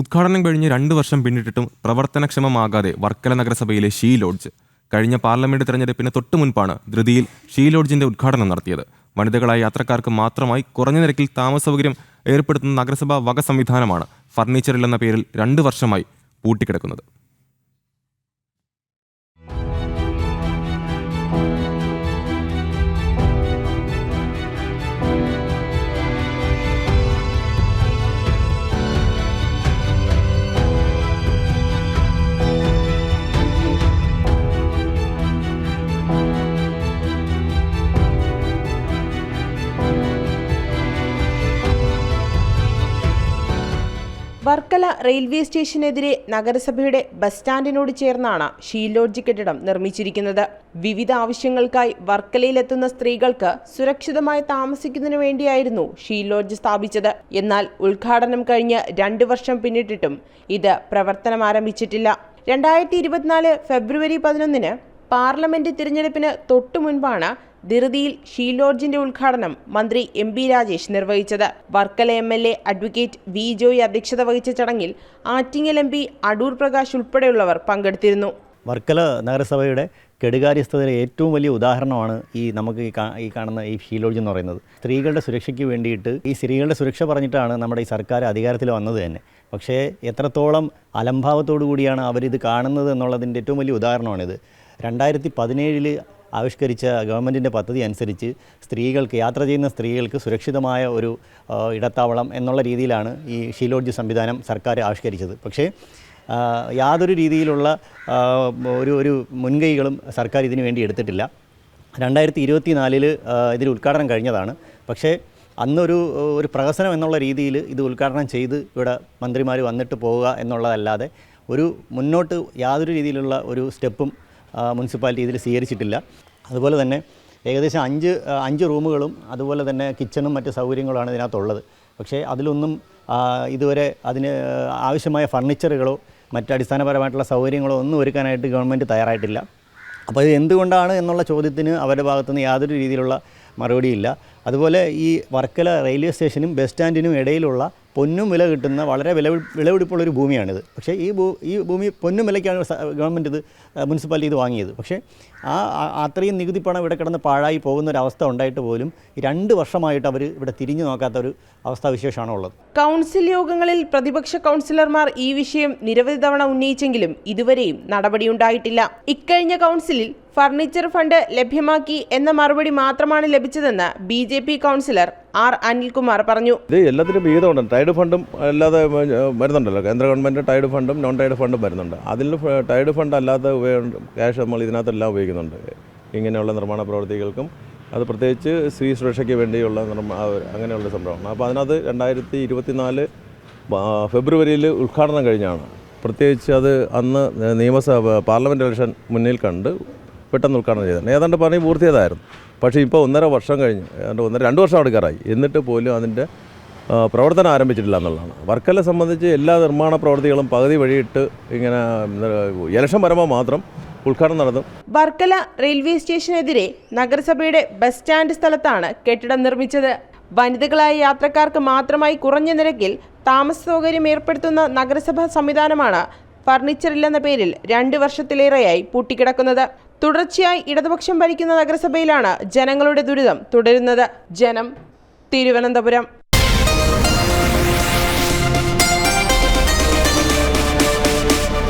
ഉദ്ഘാടനം കഴിഞ്ഞ് രണ്ട് വർഷം പിന്നിട്ടിട്ടും പ്രവർത്തനക്ഷമമാകാതെ വർക്കല നഗരസഭയിലെ ഷീ ലോഡ്ജ്. കഴിഞ്ഞ പാർലമെന്റ് തെരഞ്ഞെടുപ്പിന് തൊട്ടു മുൻപാണ് ധൃതിയിൽ ഷീ ലോഡ്ജിന്റെ ഉദ്ഘാടനം നടത്തിയത്. വനിതകളായ യാത്രക്കാർക്ക് മാത്രമായി കുറഞ്ഞ നിരക്കിൽ താമസ സൗകര്യം ഏർപ്പെടുത്തുന്ന നഗരസഭാ വക സംവിധാനമാണ് ഫർണിച്ചറിൽ എന്ന പേരിൽ രണ്ട് വർഷമായി പൂട്ടിക്കിടക്കുന്നത്. വർക്കല റെയിൽവേ സ്റ്റേഷനെതിരെ നഗരസഭയുടെ ബസ് സ്റ്റാൻഡിനോട് ചേർന്നാണ് ഷീ ലോഡ്ജ് കെട്ടിടം നിർമ്മിച്ചിരിക്കുന്നത്. വിവിധ ആവശ്യങ്ങൾക്കായി വർക്കലയിലെത്തുന്ന സ്ത്രീകൾക്ക് സുരക്ഷിതമായി താമസിക്കുന്നതിനു വേണ്ടിയായിരുന്നു ഷീ ലോഡ്ജ് സ്ഥാപിച്ചത്. എന്നാൽ ഉദ്ഘാടനം കഴിഞ്ഞ് രണ്ട് വർഷം പിന്നിട്ടിട്ടും ഇത് പ്രവർത്തനം ആരംഭിച്ചിട്ടില്ല രണ്ടായിരത്തി ഫെബ്രുവരി പതിനൊന്നിന് പാർലമെന്റ് തിരഞ്ഞെടുപ്പിന് തൊട്ടു മുൻപാണ് ധൃതിയിൽ ഷീലോർജിന്റെ ഉദ്ഘാടനം മന്ത്രി എം പി രാജേഷ് നിർവഹിച്ചത്. Varkala M L A advocate V Joy അധ്യക്ഷത വഹിച്ച ചടങ്ങിൽ ആറ്റിങ്ങൽ എം പി അടൂർ പ്രകാശ് ഉൾപ്പെടെയുള്ളവർ പങ്കെടുത്തിരുന്നു. വർക്കല നഗരസഭയുടെ കെടുകാര്യസ്ഥതയിലെ ഏറ്റവും വലിയ ഉദാഹരണമാണ് ഈ നമുക്ക് ഈ കാണുന്ന ഈ ഷീലോഡ്ജ് എന്ന് പറയുന്നത്. സ്ത്രീകളുടെ സുരക്ഷയ്ക്ക് വേണ്ടിയിട്ട് ഈ സ്ത്രീകളുടെ സുരക്ഷ പറഞ്ഞിട്ടാണ് നമ്മുടെ ഈ സർക്കാർ അധികാരത്തിൽ വന്നത് തന്നെ. പക്ഷേ എത്രത്തോളം അലംഭാവത്തോടു കൂടിയാണ് അവരിത് കാണുന്നത് എന്നുള്ളതിന്റെ ഏറ്റവും വലിയ ഉദാഹരണമാണിത്. രണ്ടായിരത്തി പതിനേഴിൽ ആവിഷ്കരിച്ച ഗവൺമെന്റിന്റെ പദ്ധതി അനുസരിച്ച് സ്ത്രീകൾക്ക് യാത്ര ചെയ്യുന്ന സ്ത്രീകൾക്ക് സുരക്ഷിതമായ ഒരു ഇടത്താവളം എന്നുള്ള രീതിയിലാണ് ഈ ഷീലോഡ്ജ് സംവിധാനം സർക്കാർ ആവിഷ്കരിച്ചത്. പക്ഷേ യാതൊരു രീതിയിലുള്ള ഒരു ഒരു മുൻകൈകളും സർക്കാർ ഇതിനു വേണ്ടി എടുത്തിട്ടില്ല. രണ്ടായിരത്തി ഇരുപത്തി നാലിൽ ഇതിന് ഉദ്ഘാടനം കഴിഞ്ഞതാണ്. പക്ഷേ അന്നൊരു ഒരു പ്രഹസനം എന്നുള്ള രീതിയിൽ ഇത് ഉദ്ഘാടനം ചെയ്ത് ഇവിടെ മന്ത്രിമാർ വന്നിട്ട് പോവുക എന്നുള്ളതല്ലാതെ ഒരു മുന്നോട്ട് യാതൊരു രീതിയിലുള്ള ഒരു സ്റ്റെപ്പും മുനിസിപ്പാലിറ്റി ഇതിൽ സ്വീകരിച്ചിട്ടില്ല. അതുപോലെ തന്നെ ഏകദേശം അഞ്ച് അഞ്ച് റൂമുകളും അതുപോലെ തന്നെ കിച്ചണും മറ്റ് സൗകര്യങ്ങളുമാണ് ഇതിനകത്തുള്ളത്. പക്ഷേ അതിലൊന്നും ഇതുവരെ അതിന് ആവശ്യമായ ഫർണിച്ചറുകളോ മറ്റ് അടിസ്ഥാനപരമായിട്ടുള്ള സൗകര്യങ്ങളോ ഒന്നും ഒരുക്കാനായിട്ട് ഗവൺമെന്റ് തയ്യാറായിട്ടില്ല. അപ്പോൾ ഇത് എന്തുകൊണ്ടാണ് എന്നുള്ള ചോദ്യത്തിന് അവരുടെ ഭാഗത്തുനിന്ന് യാതൊരു രീതിയിലുള്ള മറുപടിയില്ല. അതുപോലെ ഈ വർക്കല റെയിൽവേ സ്റ്റേഷനും ബസ് സ്റ്റാൻഡിനും ഇടയിലുള്ള പൊന്നും വില കിട്ടുന്ന വളരെ വില വിലപിടിപ്പുള്ള ഒരു ഭൂമിയാണിത്. പക്ഷേ ഈ ഭൂ ഈ ഭൂമി പൊന്നും വിലയ്ക്കാണ് ഗവൺമെന്റ് ഇത് മുനിസിപ്പാലിറ്റി ഇത് വാങ്ങിയത്. പക്ഷേ ആ അത്രയും നികുതി പണം ഇവിടെ കിടന്ന് പാഴായി പോകുന്ന ഒരു അവസ്ഥ ഉണ്ടായിട്ട് പോലും ഈ രണ്ട് വർഷമായിട്ട് അവർ ഇവിടെ തിരിഞ്ഞു നോക്കാത്ത ഒരു അവസ്ഥാവിശേഷമാണ് ഉള്ളത് കൗൺസിൽ യോഗങ്ങളിൽ പ്രതിപക്ഷ കൗൺസിലർമാർ ഈ വിഷയം നിരവധി തവണ ഉന്നയിച്ചെങ്കിലും ഇതുവരെയും നടപടിയുണ്ടായിട്ടില്ല. ഇക്കഴിഞ്ഞ കൗൺസിലിൽ ഫർണിച്ചർ ഫണ്ട് ലഭ്യമാക്കി എന്ന മറുപടി മാത്രമാണ് ലഭിച്ചതെന്ന് B J P councillor R Anilkumar പറഞ്ഞു. ഇത് എല്ലാത്തിനും വിഹിതമുണ്ട് ടൈഡ് ഫണ്ടും അല്ലാതെ വരുന്നുണ്ടല്ലോ. കേന്ദ്ര ഗവൺമെന്റ് ടൈഡ് ഫണ്ടും നോൺ ടൈഡ് ഫണ്ടും വരുന്നുണ്ട്. അതിൽ ടൈഡ് ഫണ്ട് അല്ലാതെ ക്യാഷ് നമ്മൾ ഇതിനകത്തെല്ലാം ഉപയോഗിക്കുന്നുണ്ട്. ഇങ്ങനെയുള്ള നിർമ്മാണ പ്രവർത്തികൾക്കും അത് പ്രത്യേകിച്ച് സ്ത്രീ സുരക്ഷയ്ക്ക് വേണ്ടിയുള്ള നിർമ്മ അങ്ങനെയുള്ള സംഭവമാണ് അപ്പോൾ അതിനകത്ത് രണ്ടായിരത്തി ഇരുപത്തിനാല് ഫെബ്രുവരിയിൽ ഉദ്ഘാടനം കഴിഞ്ഞാണ്. പ്രത്യേകിച്ച് അത് അന്ന് നിയമസഭ പാർലമെന്റ് ഇലക്ഷൻ മുന്നിൽ കണ്ട് പെട്ടെന്ന് ഉദ്ഘാടനം ചെയ്തത്. ഏതാണ്ട് പണി പൂർത്തിയതായിരുന്നു പക്ഷേ ഇപ്പോൾ ഒന്നര വർഷം കഴിഞ്ഞ് ഏതാണ്ട് ഒന്നര രണ്ട് വർഷം അടുക്കാറായി എന്നിട്ട് പോലും അതിന്റെ പ്രവർത്തനം ആരംഭിച്ചിട്ടില്ല എന്നുള്ളതാണ്. വർക്കലെ സംബന്ധിച്ച് എല്ലാ നിർമ്മാണ പ്രവർത്തികളും പകുതി വഴിയിട്ട് ഇങ്ങനെ ഇലക്ഷൻ വരുമ്പോൾ മാത്രം ഉദ്ഘാടനം നടത്തും. വർക്കല റെയിൽവേ സ്റ്റേഷനെതിരെ നഗരസഭയുടെ ബസ് സ്റ്റാൻഡ് സ്ഥലത്താണ് കെട്ടിടം നിർമ്മിച്ചത്. വനിതകളായ യാത്രക്കാർക്ക് മാത്രമായി കുറഞ്ഞ നിരക്കിൽ താമസ സൗകര്യം ഏർപ്പെടുത്തുന്ന നഗരസഭാ സംവിധാനമാണ് ഫർണിച്ചറില്ലെന്ന പേരിൽ രണ്ട് വർഷത്തിലേറെയായി പൂട്ടിക്കിടക്കുന്നത്. തുടർച്ചയായി ഇടതുപക്ഷം ഭരിക്കുന്ന നഗരസഭയിലാണ് ജനങ്ങളുടെ ദുരിതം തുടരുന്നത്. ജനം തിരുവനന്തപുരം.